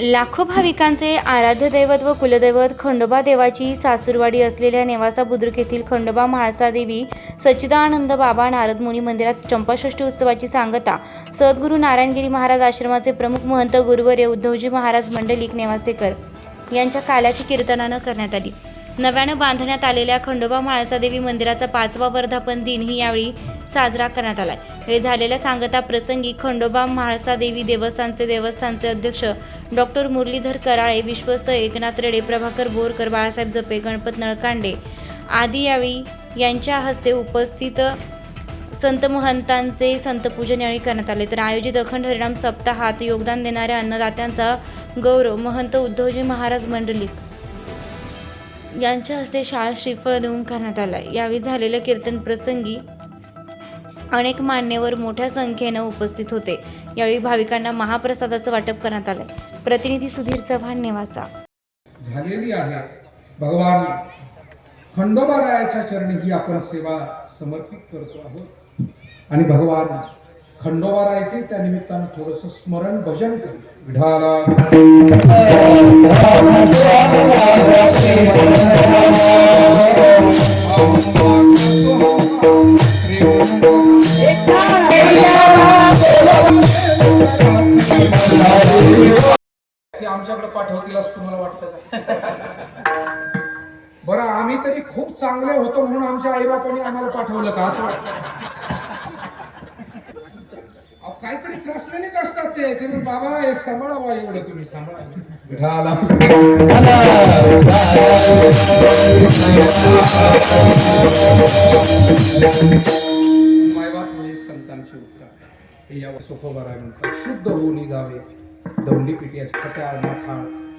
लाखो भाविकांचे आराध्य दैवत व कुलदैवत खंडोबा देवाची सासूरवाडी असलेल्या नेवासा बुद्रुक येथील खंडोबा म्हाळसादेवी सच्चिदानंद बाबा नारद मुनी मंदिरात चंपाषष्ठी उत्सवाची सांगता. सद्गुरू नारायणगिरी महाराज आश्रमाचे प्रमुख महंत गुरुवर्य उद्धवजी महाराज मंडलिक नेवासेकर यांच्या काल्याची कीर्तनानं करण्यात आली. नव्यानं बांधण्यात आलेल्या खंडोबा म्हाळसादेवी मंदिराचा पाचवा वर्धापन दिन ही यावेळी साजरा करण्यात आलाय. हे झालेल्या सांगता प्रसंगी खंडोबा म्हाळसा देवी देवस्थानचे देवस्थानचे अध्यक्ष डॉक्टर मुरलीधर कराळे विश्वस्त एकनाथ रेडे प्रभाकर बोरकर बाळासाहेब जपे गणपत नळकांडे आदी यावेळी यांच्या हस्ते उपस्थित संत महंतांचे संतपूजन यावेळी करण्यात आले. तर आयोजित अखंड हरिणाम सप्ताहात योगदान देणाऱ्या अन्नदात्यांचा गौरव महंत उद्धवजी महाराज मंडलिक यांच्या हस्ते शाळा श्रीफळ देऊन करण्यात आला यावेळी झालेल्या कीर्तन प्रसंगी अनेक मान्यवर मोठ्या संख्येनं उपस्थित होते. यावेळी भाविकांना महाप्रसादाचं वाटप करण्यात आलंय. प्रतिनिधी सुधीर चव्हाण नेवासा. झालेली आहे. भगवान खंडोबारायाच्या चरणी ही आपण सेवा समर्पित करतो आहोत. आणि भगवान खंडोबारायचे त्या निमित्तानं थोडस स्मरण भजन करू. विढाला ते आमच्याकडे पाठवतील असं तुम्हाला वाटतं का? बरं आम्ही तरी खूप चांगले होतो म्हणून आमच्या आईबापांनी आम्हाला पाठवलं का? असं वाटतं. काहीतरी त्रासलेलेच असतात ते. तुम्ही बाबा हे सांभाळा बा एवढं तुम्ही सांभाळा. संतांचे उपकार हे या सोफोबारा म्हणतात शुद्ध होऊन जावे दौंडी पिटी फट्या माथा